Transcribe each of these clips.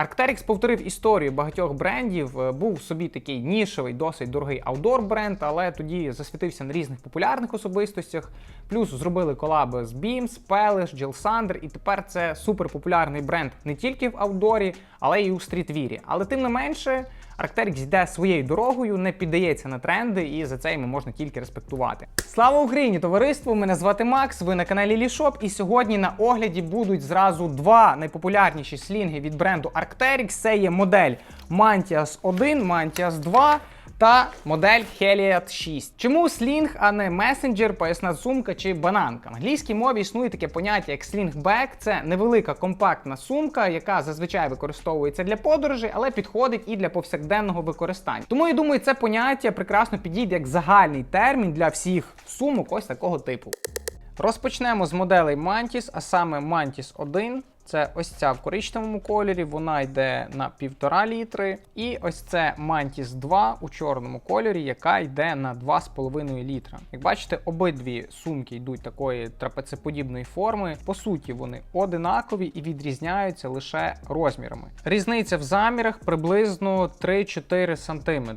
Arc'teryx повторив історію багатьох брендів. Е, Був собі такий нішевий, досить дорогий аудор бренд, але тоді засвітився на різних популярних особистостях. Плюс зробили колаби з Beams, Pelish, Jill Sander, і тепер це суперпопулярний бренд не тільки в аудорі, але й у стрітвірі. Але тим не менше, Arc'teryx йде своєю дорогою, не піддається на тренди, і за це йому можна тільки респектувати. Слава Україні, товариство! Мене звати Макс. Ви на каналі Лішоп. І сьогодні на огляді будуть зразу два найпопулярніші слінги від бренду Arc'teryx. Це є модель Mantias 1, Mantias 2 та модель Heliad 6. Чому слінг, а не месенджер, поясна сумка чи бананка? В англійській мові існує таке поняття як слінгбек. Це невелика компактна сумка, яка зазвичай використовується для подорожей, але підходить і для повсякденного використання. Тому я думаю, це поняття прекрасно підійде як загальний термін для всіх сумок ось такого типу. Розпочнемо з моделей Mantis, а саме Mantis 1. Це ось ця в коричневому кольорі, вона йде на 1,5 літри. І ось це Mantis 2 у чорному кольорі, яка йде на 2,5 літра. Як бачите, обидві сумки йдуть такої трапецеподібної форми. По суті, вони одинакові і відрізняються лише розмірами. Різниця в замірах приблизно 3-4 см.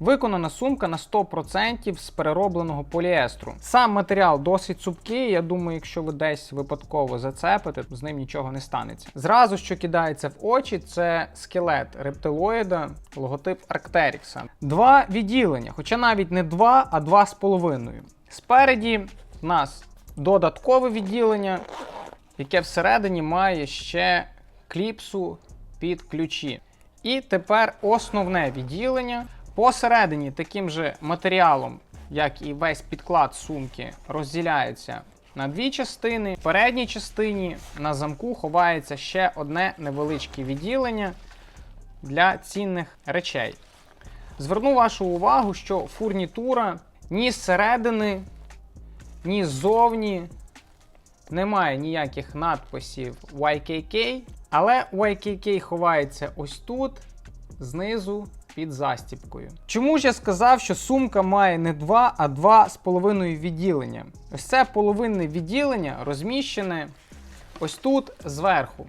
Виконана сумка на 100% з переробленого поліестру. Сам матеріал досить цупкий. Я думаю, якщо ви десь випадково зацепите, з ним нічого не станеться. Зразу, що кидається в очі, це скелет рептилоїда, логотип Арктерікса. Два відділення, хоча навіть не два, а два з половиною. Спереді в нас додаткове відділення, яке всередині має ще кліпсу під ключі. І тепер основне відділення. Посередині таким же матеріалом, як і весь підклад сумки, розділяється на дві частини. В передній частині на замку ховається ще одне невеличке відділення для цінних речей. Зверну вашу увагу, що фурнітура ні зсередини, ні ззовні немає ніяких надписів YKK, але YKK ховається ось тут, знизу під застіпкою. Чому ж я сказав, що сумка має не два, а два з половиною відділення? Ось це половинне відділення розміщене ось тут зверху.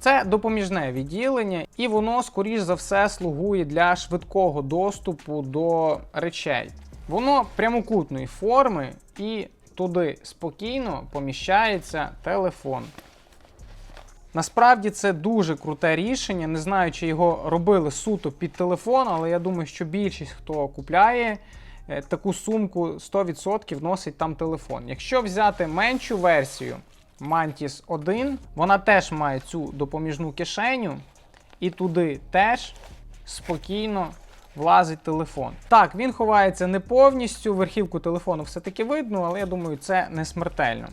Це допоміжне відділення, і воно, скоріш за все, слугує для швидкого доступу до речей. Воно прямокутної форми, і туди спокійно поміщається телефон. Насправді це дуже круте рішення. Не знаю, чи його робили суто під телефон, але я думаю, що більшість, хто купляє е, таку сумку, 100% носить там телефон. Якщо взяти меншу версію Mantis 1, вона теж має цю допоміжну кишеню, і туди теж спокійно влазить телефон. Так, він ховається не повністю, верхівку телефону все-таки видно, але я думаю, це не смертельно.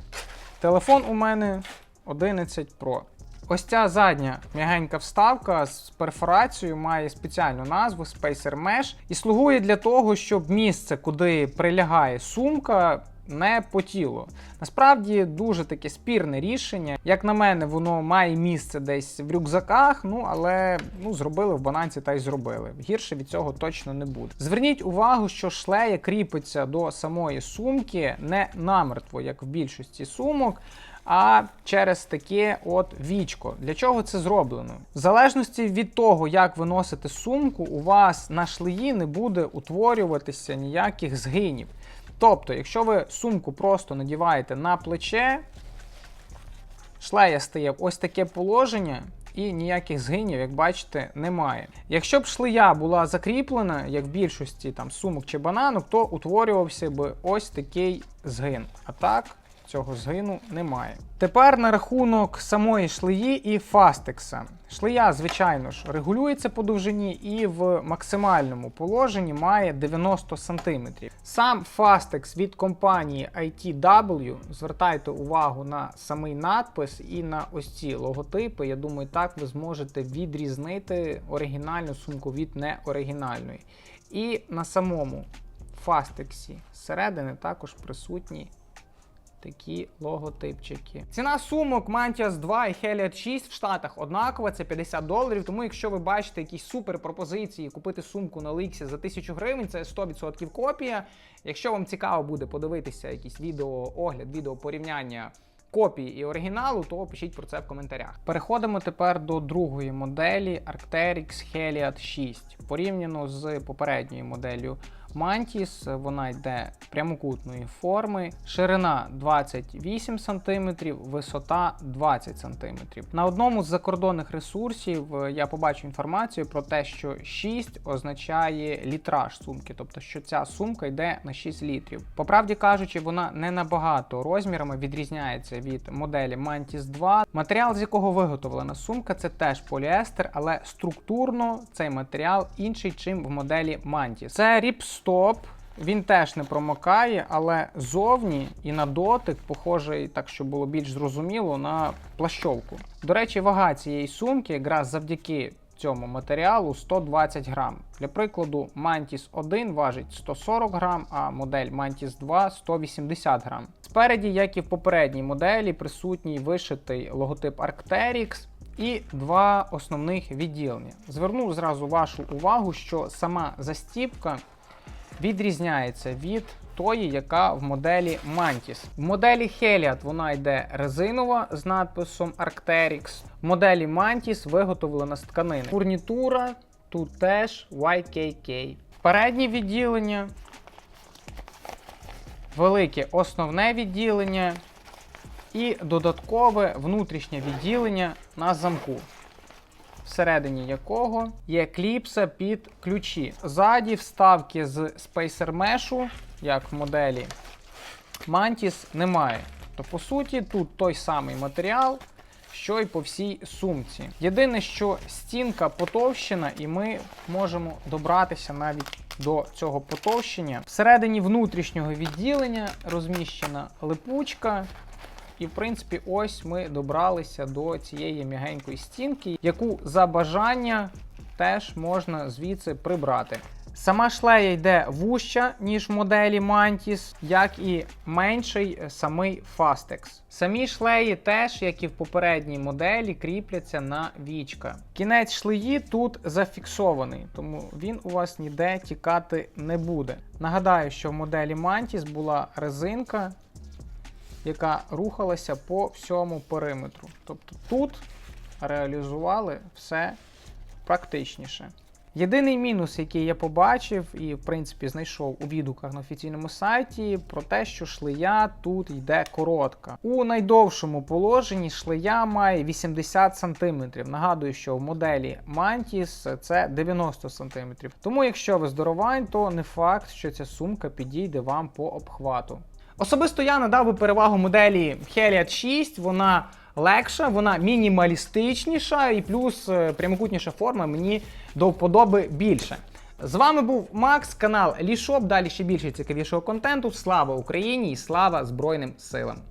Телефон у мене 11 Pro. Ось ця задня м'ягенька вставка з перфорацією має спеціальну назву Spacer Mesh і слугує для того, щоб місце, куди прилягає сумка, не потіло. Насправді дуже таке спірне рішення. Як на мене, воно має місце десь в рюкзаках, ну але ну, зробили в бананці та й зробили. Гірше від цього точно не буде. Зверніть увагу, що шлея кріпиться до самої сумки не намертво, як в більшості сумок а через таке от вічко. Для чого це зроблено? В залежності від того, як ви носите сумку, у вас на шлеї не буде утворюватися ніяких згинів. Тобто, якщо ви сумку просто надіваєте на плече, шлея стає ось таке положення. І ніяких згинів, як бачите, немає. Якщо б шлея була закріплена, як в більшості там сумок чи бананок, то утворювався б ось такий згин. А так, цього згину немає. Тепер на рахунок самої шлеї і фастекса. Шлея, звичайно ж, регулюється по довжині і в максимальному положенні має 90 см. Сам фастекс від компанії ITW, звертайте увагу на самий надпис і на ось ці логотипи. Я думаю, так ви зможете відрізнити оригінальну сумку від неоригінальної. І на самому фастексі зсередини також присутні такі логотипчики. Ціна сумок Mantias 2 і Heliad 6 в Штатах однакова, це 50 доларів. Тому, якщо ви бачите якісь супер пропозиції купити сумку на Ліксі за 1000 гривень, це 100% копія. Якщо вам цікаво буде подивитися якийсь відео, огляд, відео порівняння копії і оригіналу, то пишіть про це в коментарях. Переходимо тепер до другої моделі Arcteryx Heliad 6. Порівняно з попередньою моделлю Mantis, вона йде прямокутної форми, ширина 28 см, висота 20 см. На одному з закордонних ресурсів е, я побачив інформацію про те, що 6 означає літраж сумки, тобто що ця сумка йде на 6 літрів. По правді кажучи, вона не набагато розмірами відрізняється від моделі Mantis 2. Матеріал, з якого виготовлена сумка, це теж поліестер, але структурно цей матеріал інший, чим в моделі Mantis. Це ріпстоп. Він теж не промокає, але зовні і на дотик похожий, так щоб було більш зрозуміло, на плащовку. До речі, вага цієї сумки якраз завдяки цьому матеріалу 120 грам. Для прикладу, Mantis 1 важить 140 грам, а модель Mantis 2 180 грам. Спереді, як і в попередній моделі, присутній вишитий логотип Arcteryx і два основних відділення. Зверну зразу вашу увагу, що сама застіпка відрізняється від тої, яка в моделі Mantis. В моделі Heliad вона йде резинова з надписом Arcteryx. В моделі Mantis виготовлена з тканини. Фурнітура тут теж YKK. Переднє відділення, велике основне відділення і додаткове внутрішнє відділення на замку всередині якого є кліпса під ключі. Ззаді вставки з Spacer Mesh, як в моделі Mantis, немає. То по суті, тут той самий матеріал, що й по всій сумці. Єдине, що стінка потовщена, і ми можемо добратися навіть до цього потовщення. Всередині внутрішнього відділення розміщена липучка. І, в принципі, ось ми добралися до цієї м'ягенької стінки, яку за бажання теж можна звідси прибрати. Сама шлея йде вужча, ніж в моделі Mantis, як і менший самий Fastex. Самі шлеї теж, як і в попередній моделі, кріпляться на вічка. Кінець шлеї тут зафіксований, тому він у вас ніде тікати не буде. Нагадаю, що в моделі Mantis була резинка яка рухалася по всьому периметру. Тобто тут реалізували все практичніше. Єдиний мінус, який я побачив і, в принципі, знайшов у відгуках на офіційному сайті, про те, що шлея тут йде коротка. У найдовшому положенні шлея має 80 см. Нагадую, що в моделі Mantis це 90 см. Тому, якщо ви здоровань, то не факт, що ця сумка підійде вам по обхвату. Особисто я надав би перевагу моделі Heliad 6. Вона легша, вона мінімалістичніша і плюс е, прямокутніша форма мені до вподоби більше. З вами був Макс, канал Лішоп. Далі ще більше цікавішого контенту. Слава Україні і слава Збройним силам!